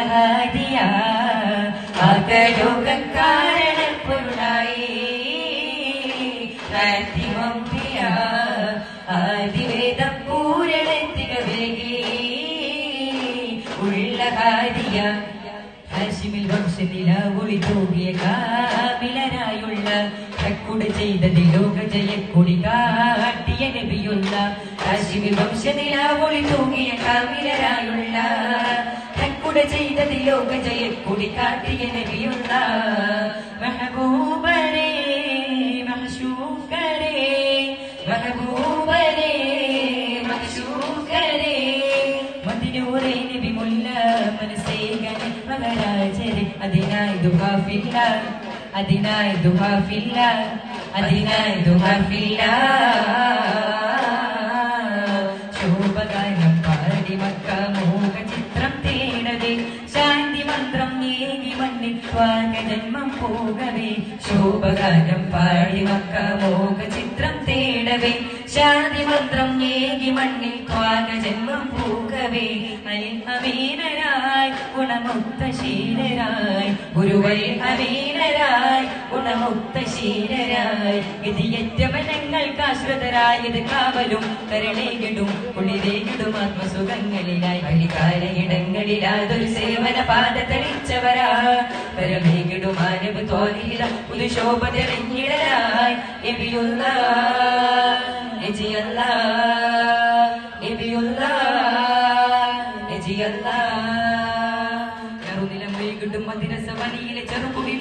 ഉള്ളഹാദിയ ആകലോകാരണ പൊരുളായി. ആദിമമ്പിയ ആദിവേദ പൂരണ തികവേകി ഉള്ളഹാദിയ ഹാഷിമിൽ വംശനില ഒളി തൂകിയ കാമിലനായുള്ള തക്കുട ചെയ്തത് ലോക ജയക്കൊടി കാട്ടിയ നബിയുള്ള ഹാഷിമിൽ വംശനില തക്കുട ചെയ്തത് ലോക ജയക്കൊടി കാട്ടിയ നബിയുള്ള മെഹബൂബരേ മഹശൂക്കരേ മെഹബൂബരേ മഹശൂക്കരേ മദിനൂറേ നബി മുല്ല മനസ്സേകൻ മഹാരാജരെ അതിനായി ദുഹാഫില്ല അതിനായി ദുഹാഫില്ല അതിനായി ദുഹാഫില്ല ശോഭഗാനം പാടി മക്ക സ്വാഗ ജന്മം പോകവേ ശോഭകാരം പാടി മക്ക മോക ചിത്രം തേടവേ മന്ത്രം ഏകി മണ്ണിൽ ജന്മം പോകവേ ഗുണമുക്ത ഗുരുവൈ ഗുണമുക്ത ഇത് കാവലും കരളേകിടും കുളിരേകിടും ആത്മസുഖങ്ങളിലായി അഴികാല ഇടങ്ങളിലാതൊരു സേവന പാത തെളിച്ചവരാ. പരമേകിടും മാനവ് തോന്നിയിട ഒരു ശോഭ തെളിഞ്ഞിടരായി എബിയുള്ള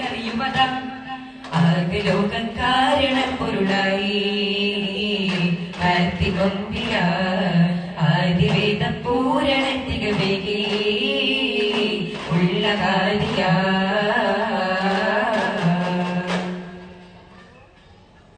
അറിയുവത ആകലോകം കാരണ പൊരുളായി ആർത്തികൊമ്പിയ ആദിവേദ പൂരണ വേഗേ ഉള്ള